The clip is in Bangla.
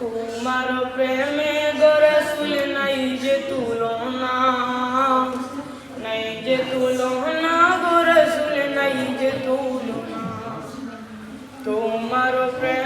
তোমার প্রেমে গরসুল নাই যে তুলনা, নাই যে তুলনা গরসুল নাই যে তুলনা। তোমার প্রেমে